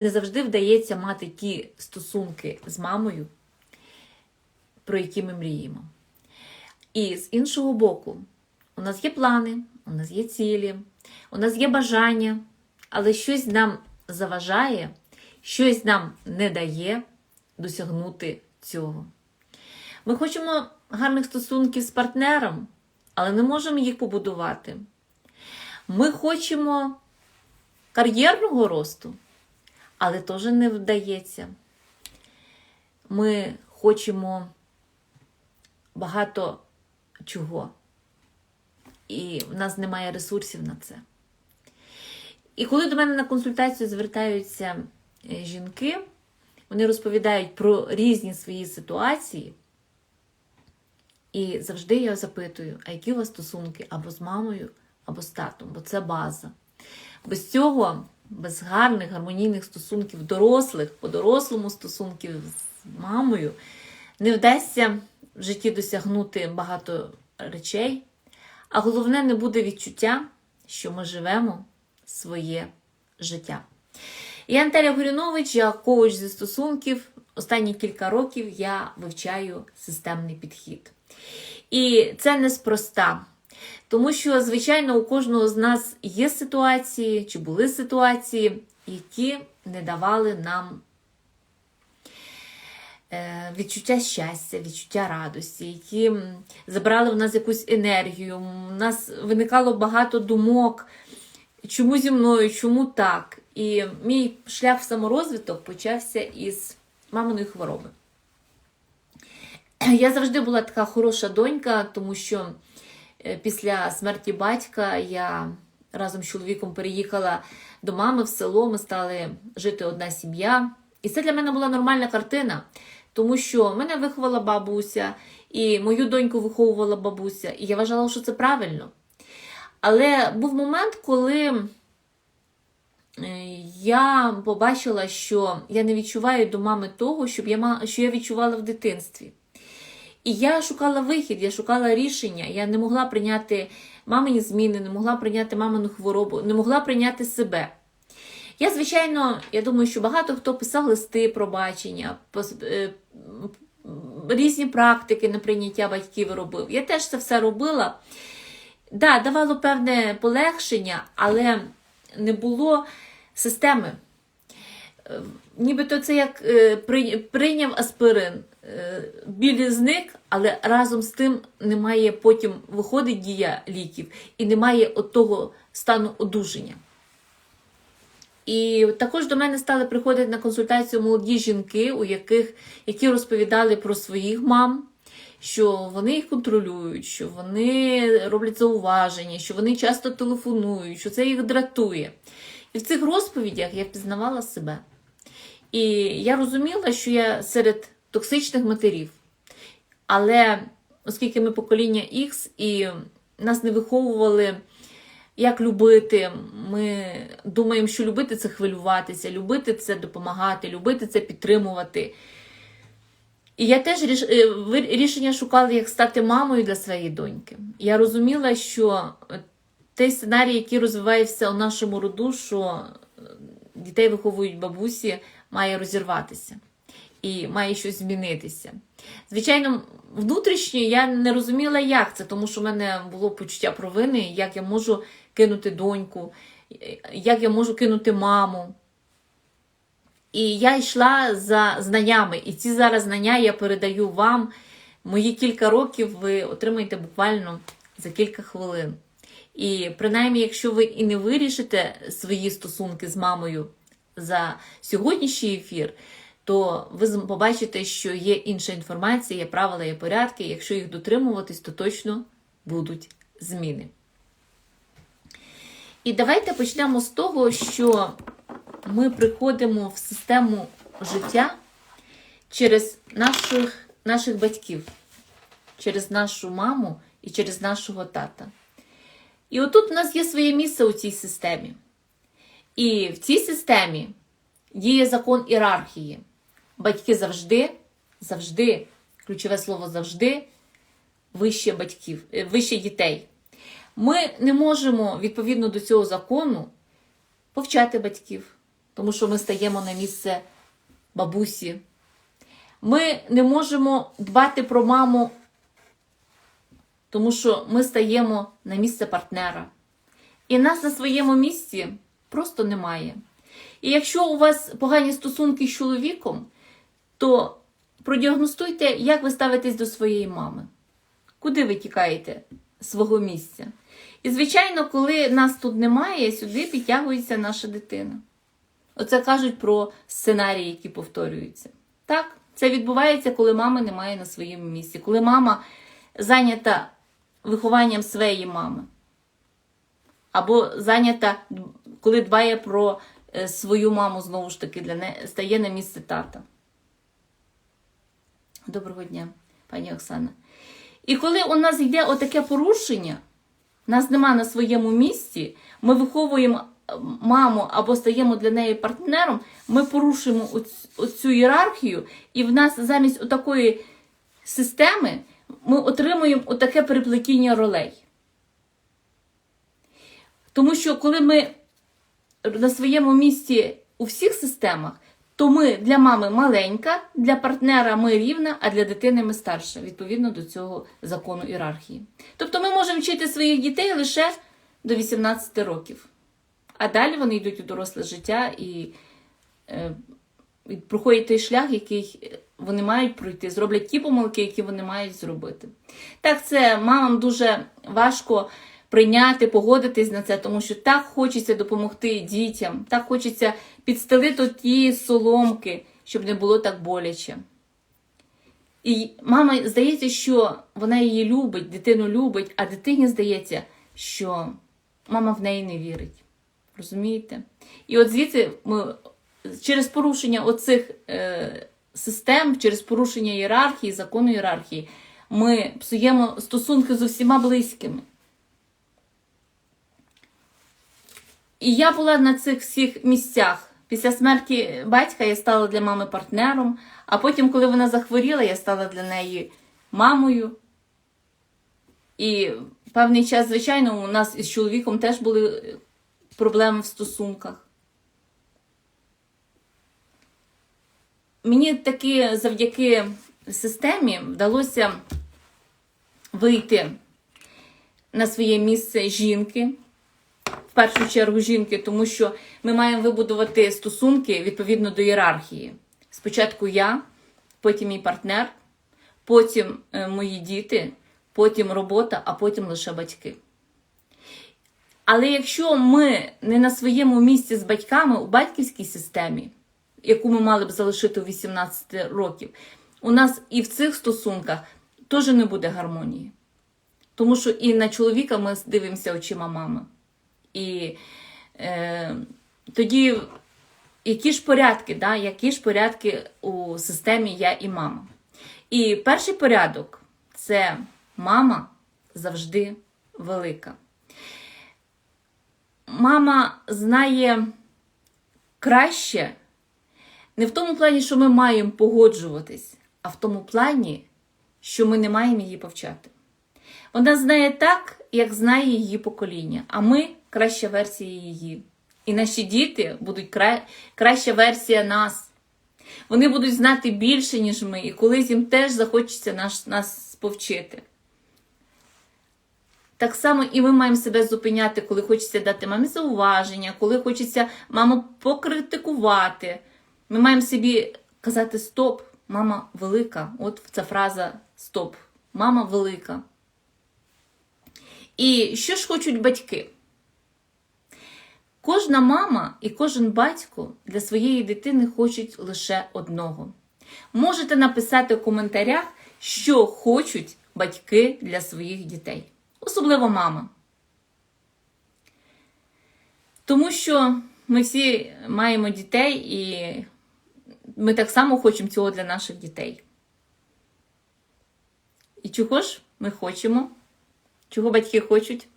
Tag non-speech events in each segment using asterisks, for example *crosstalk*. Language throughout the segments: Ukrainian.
Не завжди вдається мати ті стосунки з мамою, про які ми мріємо. І з іншого боку, у нас є плани, у нас є цілі, у нас є бажання, але щось нам заважає, щось нам не дає досягнути цього. Ми хочемо гарних стосунків з партнером, але не можемо їх побудувати. Ми хочемо кар'єрного росту, але теж не вдається. Ми хочемо багато чого, і в нас немає ресурсів на це. І коли до мене на консультацію звертаються е, жінки, вони розповідають про різні свої ситуації. І завжди я запитую, а які у вас стосунки або з мамою, або з татом, бо це база. Без цього, без гарних, гармонійних стосунків дорослих, по-дорослому стосунків з мамою, не вдасться в житті досягнути багато речей, а головне, не буде відчуття, що ми живемо своє життя. Я Наталя Горюнович, я коуч зі стосунків. Останні кілька років я вивчаю системний підхід. І це неспроста. Тому що, звичайно, у кожного з нас є ситуації, чи були ситуації, які не давали нам е, відчуття щастя, відчуття радості, які забрали в нас якусь енергію. У нас виникало багато думок, чому зі мною, чому так. І мій шлях в саморозвиток почався із маминої хвороби. *clears throat* Я завжди була така хороша донька, тому що після смерті батька я разом з чоловіком переїхала до мами в село. Ми стали жити одна сім'я. І це для мене була нормальна картина, тому що мене виховала бабуся, і мою доньку виховувала бабуся, і я вважала, що це правильно. Але був момент, коли е, я побачила, що я не відчуваю до мами того, щоб я, що я відчувала в дитинстві. І я шукала вихід, я шукала рішення. Я не могла прийняти мамині зміни, не могла прийняти мамину хворобу, не могла прийняти себе. Я, звичайно, я думаю, що багато хто писав листи про бачення, е, різні практики на прийняття батьків робив. Я теж це все робила. Да, давало певне полегшення, але не було системи. Нібито це як е, прий- прийняв аспирин, е, біль зник, але разом з тим немає потім виходить дія ліків і немає от того стану одужання. І також до мене стали приходити на консультацію молоді жінки, у яких, які розповідали про своїх мам, що вони їх контролюють, що вони роблять зауваження, що вони часто телефонують, що це їх дратує. І в цих розповідях я впізнавала себе. І я розуміла, що я серед токсичних матерів. Але оскільки ми покоління X і нас не виховували, як любити, ми думаємо, що любити це хвилюватися, любити це допомагати, любити це підтримувати. І я теж е, рішення шукала, як стати мамою для своєї доньки. Я розуміла, що той сценарій, який розвивається у нашому роду, що дітей виховують бабусі, має розірватися і має щось змінитися. Звичайно, внутрішньо я не розуміла, як це, тому що в мене було почуття провини, як я можу кинути доньку, як я можу кинути маму. І я йшла за знаннями, і ці зараз знання я передаю вам. Мої кілька років ви отримаєте буквально за кілька хвилин. І принаймні, якщо ви і не вирішите свої стосунки з мамою за сьогоднішній ефір, то ви побачите, що є інша інформація, є правила, є порядки. Якщо їх дотримуватись, то точно будуть зміни. І давайте почнемо з того, що ми приходимо в систему життя через наших, наших батьків, через нашу маму і через нашого тата. І отут у нас є своє місце у цій системі. І в цій системі діє закон ієрархії. Батьки завжди, завжди, ключове слово завжди, вище батьків, е, вище дітей. Ми не можемо відповідно до цього закону повчати батьків, тому що ми стаємо на місце бабусі. Ми не можемо дбати про маму, тому що ми стаємо на місце партнера. І нас на своєму місці просто немає. І якщо у вас погані стосунки з чоловіком, то продіагностуйте, як ви ставитесь до своєї мами. Куди ви тікаєте свого місця? І, звичайно, коли нас тут немає, сюди підтягується наша дитина. Оце кажуть про сценарії, які повторюються. Так, це відбувається, коли мами немає на своєму місці, коли мама зайнята вихованням своєї мами. Або зайнята, коли дбає про е, свою маму, знову ж таки, для не... стає на місце тата. Доброго дня, пані Оксана. І коли у нас йде отаке порушення, нас нема на своєму місці, ми виховуємо е, маму або стаємо для неї партнером, ми порушуємо оцю ієрархію, і в нас замість отакої системи ми отримуємо отаке переплетіння ролей. Тому що коли ми на своєму місці у всіх системах, то ми для мами маленька, для партнера ми рівна, а для дитини ми старша, відповідно до цього закону ієрархії. Тобто ми можемо вчити своїх дітей лише до 18 років. А далі вони йдуть у доросле життя і, е, проходять той шлях, який вони мають пройти, зроблять ті помилки, які вони мають зробити. Так, це мамам дуже важко прийняти, погодитись на це, тому що так хочеться допомогти дітям, так хочеться підстелити ті соломки, щоб не було так боляче. І мама здається, що вона її любить, дитину любить, а дитині здається, що мама в неї не вірить. Розумієте? І от звідси ми через порушення оцих е, систем, через порушення ієрархії, закону ієрархії, ми псуємо стосунки з усіма близькими. І я була на цих всіх місцях. Після смерті батька я стала для мами партнером, а потім, коли вона захворіла, я стала для неї мамою. І певний час, звичайно, у нас із чоловіком теж були проблеми в стосунках. Мені таки завдяки системі вдалося вийти на своє місце жінки в першу чергу жінки, тому що ми маємо вибудувати стосунки відповідно до ієрархії. Спочатку я, потім мій партнер, потім е, мої діти, потім робота, а потім лише батьки. Але якщо ми не на своєму місці з батьками у батьківській системі, яку ми мали б залишити у 18 років, у нас і в цих стосунках теж не буде гармонії. Тому що і на чоловіка ми дивимося очима мами. І е, тоді які ж порядки, да? які ж порядки у системі я і мама? І перший порядок це мама завжди велика. Мама знає краще не в тому плані, що ми маємо погоджуватись, а в тому плані, що ми не маємо її повчати. Вона знає так, як знає її покоління, а ми краща версія її. І наші діти будуть кра... краща версія нас. Вони будуть знати більше, ніж ми, і колись їм теж захочеться наш... нас повчити. Так само і ми маємо себе зупиняти, коли хочеться дати мамі зауваження, коли хочеться маму покритикувати. Ми маємо собі казати Стоп, мама велика. От ця фраза Стоп. Мама велика. І що ж хочуть батьки? Кожна мама і кожен батько для своєї дитини хочуть лише одного. Можете написати в коментарях, що хочуть батьки для своїх дітей, особливо мама. Тому що ми всі маємо дітей і ми так само хочемо цього для наших дітей. І чого ж ми хочемо? Чого батьки хочуть?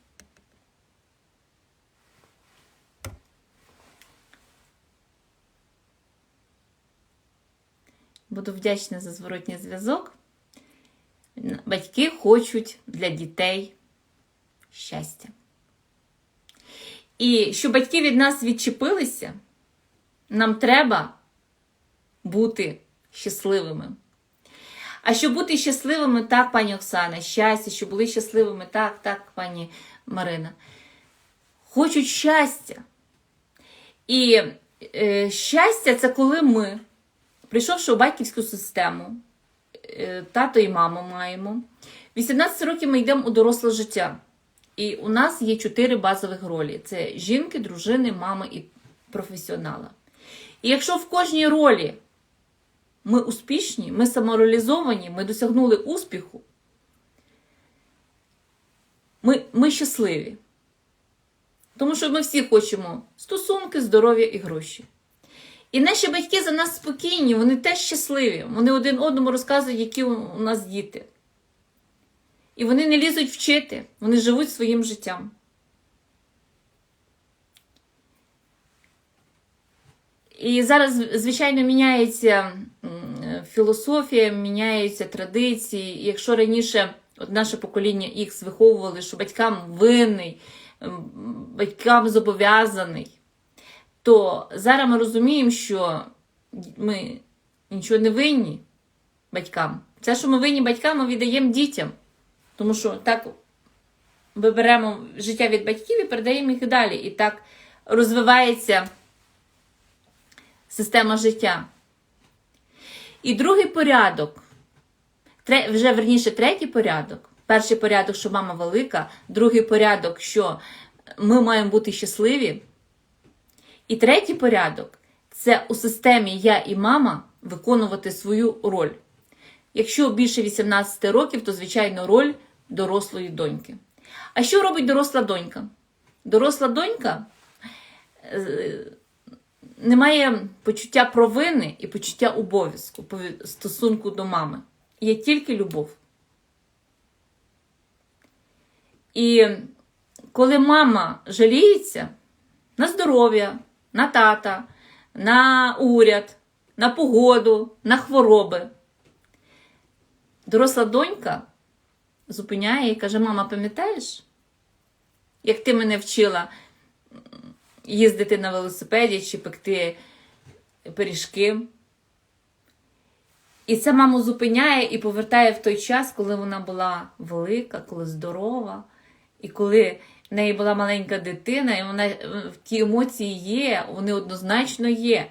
Буду вдячна за зворотній зв'язок. Батьки хочуть для дітей щастя. І щоб батьки від нас відчепилися, нам треба бути щасливими. А щоб бути щасливими, так, пані Оксана, щастя, щоб були щасливими, так, так, пані Марина. Хочуть щастя. І е, щастя це коли ми, прийшовши у батьківську систему, е, тато і маму маємо. 18 років ми йдемо у доросле життя. І у нас є чотири базових ролі: це жінки, дружини, мами і професіонала. І якщо в кожній ролі ми успішні, ми самореалізовані, ми досягнули успіху, ми, ми щасливі. Тому що ми всі хочемо стосунки, здоров'я і гроші. І наші батьки за нас спокійні, вони теж щасливі. Вони один одному розказують, які у нас діти. І вони не лізуть вчити, вони живуть своїм життям. І зараз, звичайно, міняється філософія, міняються традиції. І якщо раніше от наше покоління Х виховували, що батькам винний, батькам зобов'язаний, то зараз ми розуміємо, що ми нічого не винні батькам. Це, що ми винні батькам, ми віддаємо дітям. Тому що так ми беремо життя від батьків і передаємо їх далі. І так розвивається система життя. І другий порядок, вже верніше третій порядок. Перший порядок, що мама велика, другий порядок, що ми маємо бути щасливі. І третій порядок це у системі я і мама виконувати свою роль. Якщо більше 18 років, то, звичайно, роль дорослої доньки. А що робить доросла донька? Доросла донька не має почуття провини і почуття обов'язку по стосунку до мами. Є тільки любов. І коли мама жаліється на здоров'я, на тата, на уряд, на погоду, на хвороби, доросла донька зупиняє і каже: Мама, пам'ятаєш, як ти мене вчила їздити на велосипеді чи пекти пиріжки? І це маму зупиняє і повертає в той час, коли вона була велика, коли здорова, і коли неї була маленька дитина, і вона ті емоції є, вони однозначно є.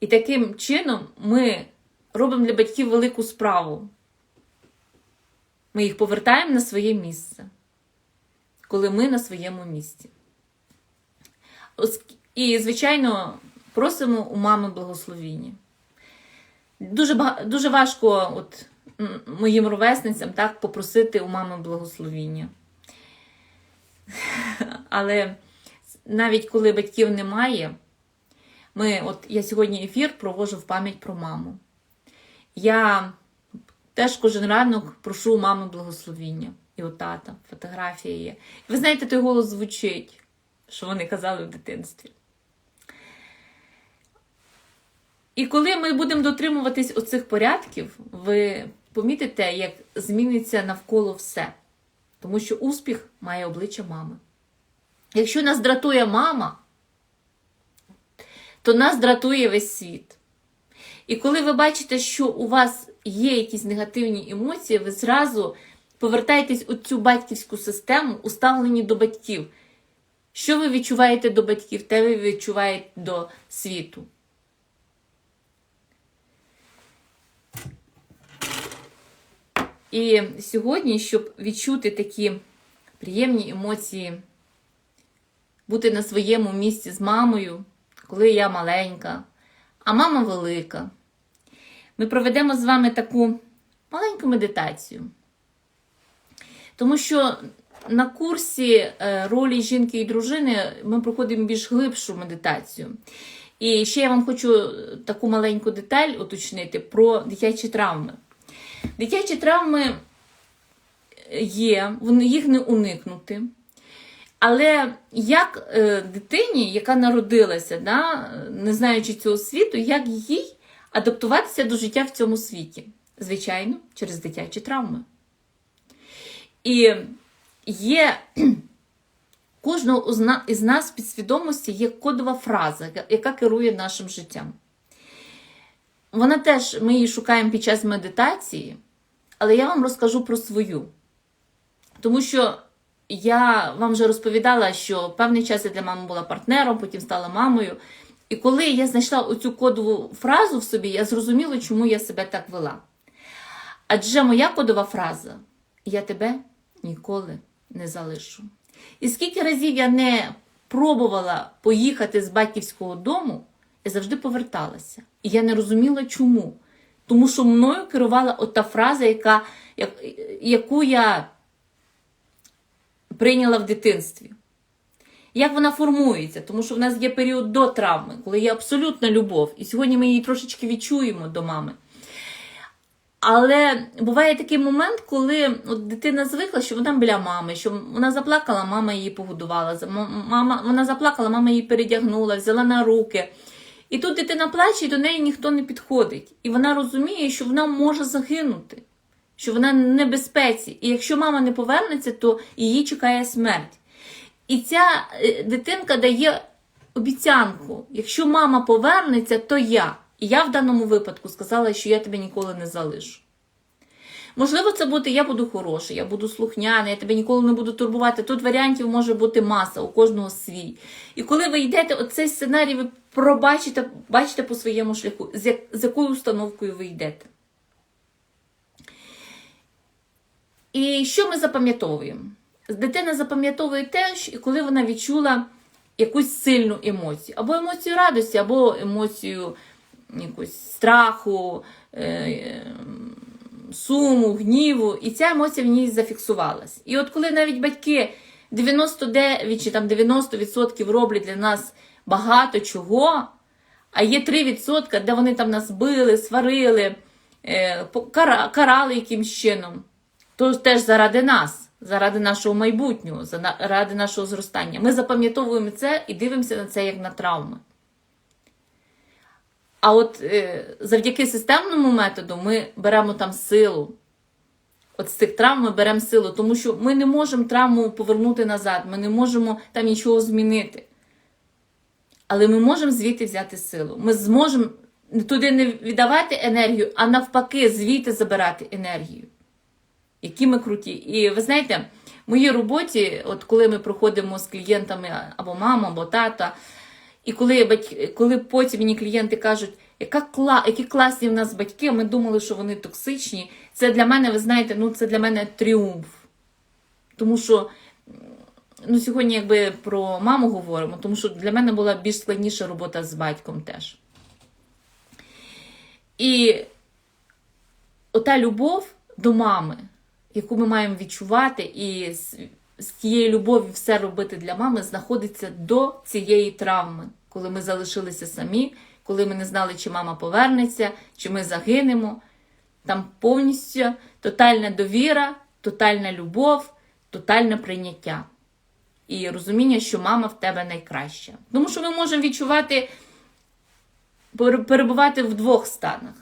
І таким чином ми робимо для батьків велику справу. Ми їх повертаємо на своє місце, коли ми на своєму місці. І, звичайно, просимо у мами благословіння. Дуже дуже важко от, моїм ровесницям так, попросити у мами благословіння. *laughs* Але навіть коли батьків немає, ми, от я сьогодні ефір провожу в пам'ять про маму. Я теж кожен ранок прошу у мами благословіння. І у тата фотографія є. Ви знаєте, той голос звучить, що вони казали в дитинстві. І коли ми будемо дотримуватись оцих порядків, ви помітите, як зміниться навколо все. Тому що успіх має обличчя мами. Якщо нас дратує мама, то нас дратує весь світ. І коли ви бачите, що у вас є якісь негативні емоції, ви зразу повертаєтесь у цю батьківську систему, уставлені до батьків. Що ви відчуваєте до батьків, те ви відчуваєте до світу. І сьогодні, щоб відчути такі приємні емоції, бути на своєму місці з мамою, коли я маленька, а мама велика, ми проведемо з вами таку маленьку медитацію. Тому що на курсі е, ролі жінки і дружини ми проходимо більш глибшу медитацію. І ще я вам хочу таку маленьку деталь уточнити про дитячі травми. Дитячі травми є, їх не уникнути. Але як е, дитині, яка народилася, да, не знаючи цього світу, як їй адаптуватися до життя в цьому світі? Звичайно, через дитячі травми. І є кожного із нас в підсвідомості є кодова фраза, яка- яка керує нашим життям. Вона теж, ми її шукаємо під час медитації, але я вам розкажу про свою. Тому що я вам вже розповідала, що певний час я для мами була партнером, потім стала мамою. І коли я знайшла оцю кодову фразу в собі, я зрозуміла, чому я себе так вела. Адже моя кодова фраза я тебе ніколи не залишу. І скільки разів я не пробувала поїхати з батьківського дому, я завжди поверталася. І я не розуміла, чому. Тому що мною керувала ота фраза, яка, як, яку я прийняла в дитинстві. Як вона формується? Тому що в нас є період до травми, коли є абсолютна любов. І сьогодні ми її трошечки відчуємо до мами. Але буває такий момент, коли от дитина звикла, що вона біля мами, що вона заплакала, мама її погодувала. Мама, вона заплакала, мама її передягнула, взяла на руки. І тут дитина плаче, і до неї ніхто не підходить. І вона розуміє, що вона може загинути, що вона в небезпеці. І якщо мама не повернеться, то її чекає смерть. І ця е, дитинка дає обіцянку: якщо мама повернеться, то я. І я в даному випадку сказала, що я тебе ніколи не залишу. Можливо, це буде я буду хороший, я буду слухняний, я тебе ніколи не буду турбувати. Тут варіантів може бути маса, у кожного свій. І коли ви йдете, оцей сценарій ви пробачите, бачите по своєму шляху, з, з якою установкою ви йдете. І що ми запам'ятовуємо? Дитина запам'ятовує те, що коли вона відчула якусь сильну емоцію, або емоцію радості, або емоцію якусь страху, е, суму, гніву, і ця емоція в ній зафіксувалась. І от коли навіть батьки 99 чи там 90% роблять для нас багато чого, а є 3%, де вони там нас били, сварили, е, карали якимсь чином, то теж заради нас, заради нашого майбутнього, заради нашого зростання. Ми запам'ятовуємо це і дивимося на це як на травми. А от е, завдяки системному методу ми беремо там силу. От з цих травм ми беремо силу, тому що ми не можемо травму повернути назад, ми не можемо там нічого змінити. Але ми можемо звідти взяти силу. Ми зможемо туди не віддавати енергію, а навпаки, звідти забирати енергію. Які ми круті. І ви знаєте, в моїй роботі, от коли ми проходимо з клієнтами або мама, або тата, і коли, батьки, коли потім мені клієнти кажуть, яка які класні в нас батьки, ми думали, що вони токсичні. Це для мене, ви знаєте, ну це для мене тріумф. Тому що ну, сьогодні якби про маму говоримо, тому що для мене була більш складніша робота з батьком теж. І ота любов до мами, яку ми маємо відчувати, і з, тієї любові все робити для мами, знаходиться до цієї травми, коли ми залишилися самі, коли ми не знали, чи мама повернеться, чи ми загинемо. Там повністю тотальна довіра, тотальна любов, тотальне прийняття. І розуміння, що мама в тебе найкраща. Тому що ми можемо відчувати, перебувати в двох станах: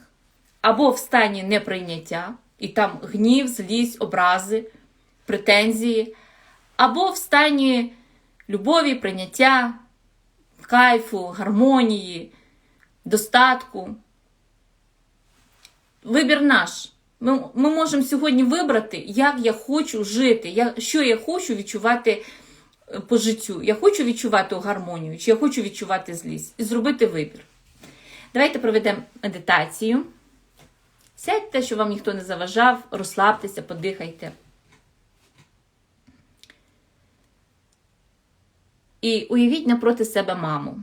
або в стані неприйняття, і там гнів, злість, образи, претензії, або в стані любові, прийняття, кайфу, гармонії, достатку. Вибір наш. Ми, ми можемо сьогодні вибрати, як я хочу жити, я, що я хочу відчувати е, по життю. Я хочу відчувати гармонію, чи я хочу відчувати злість, і зробити вибір. Давайте проведемо медитацію. Сядьте, щоб вам ніхто не заважав, розслабтеся, подихайте. І уявіть напроти себе маму.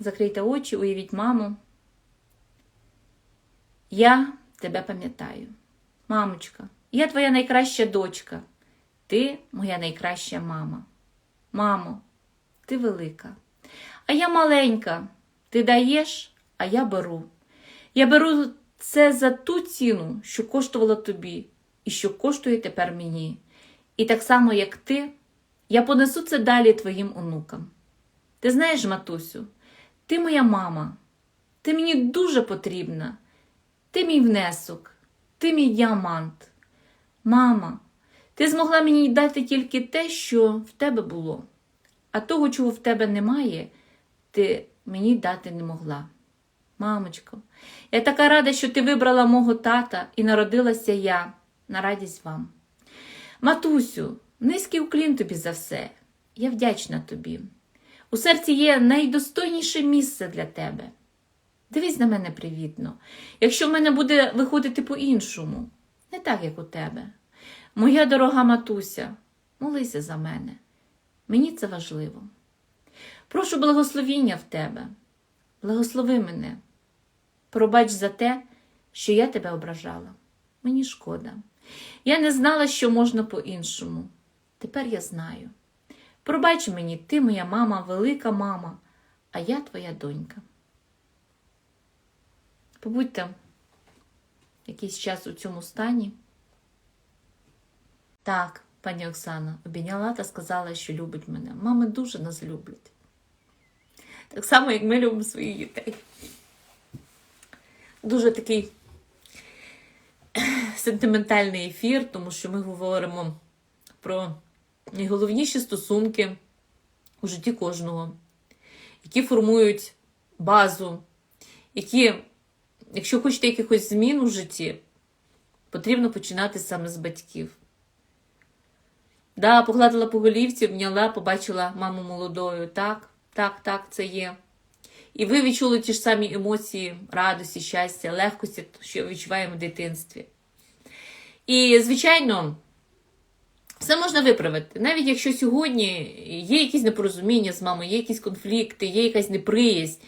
Закрийте очі, уявіть маму. Я тебе пам'ятаю. Мамочка, я твоя найкраща дочка. Ти моя найкраща мама. Мамо, ти велика. А я маленька. Ти даєш, а я беру. Я беру це за ту ціну, що коштувала тобі, і що коштує тепер мені. І так само, як ти, я понесу це далі твоїм онукам. Ти знаєш, матусю, ти моя мама, ти мені дуже потрібна. Ти мій внесок, ти мій діамант. Мама, Ти змогла мені дати тільки те, що в тебе було, а того, чого в тебе немає, ти мені дати не могла. Мамочко, я така рада, що ти вибрала мого тата і народилася я на радість вам. Матусю, низький уклін тобі за все. Я вдячна тобі. У серці є найдостойніше місце для тебе. Дивись на мене привітно. Якщо в мене буде виходити по-іншому, не так, як у тебе. Моя дорога матуся, молися за мене. Мені це важливо. Прошу благословіння в тебе. Благослови мене. Пробач за те, що я тебе ображала. Мені шкода. Я не знала, що можна по-іншому. Тепер я знаю. Пробач мені, ти моя мама, велика мама, а я твоя донька. Побудьте якийсь час у цьому стані. Так, пані Оксана обійняла та сказала, що любить мене. Мами дуже нас люблять. Так само, як ми любимо своїх дітей. Дуже такий сентиментальний ефір, тому що ми говоримо про найголовніші стосунки у житті кожного, які формують базу, які, якщо хочете якихось змін у житті, потрібно починати саме з батьків. Да, погладила по голівці, обняла, побачила маму молодою. Так, так, так, це є. І ви відчули ті ж самі емоції радості, щастя, легкості, що відчуваємо в дитинстві. І, звичайно, все можна виправити. Навіть якщо сьогодні є якісь непорозуміння з мамою, є якісь конфлікти, є якась неприязнь.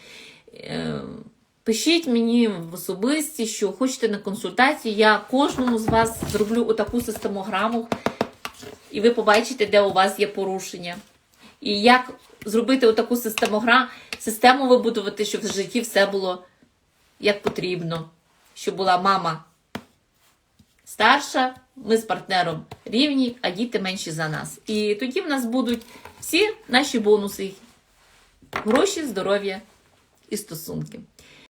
е, Пишіть мені в особисті, що хочете на консультацію. Я кожному з вас зроблю отаку системограму, і ви побачите, де у вас є порушення. І як зробити отаку системограму, систему вибудувати, щоб в житті все було як потрібно. Щоб була мама старша, ми з партнером рівні, а діти менші за нас. І тоді в нас будуть всі наші бонуси: гроші, здоров'я і стосунки.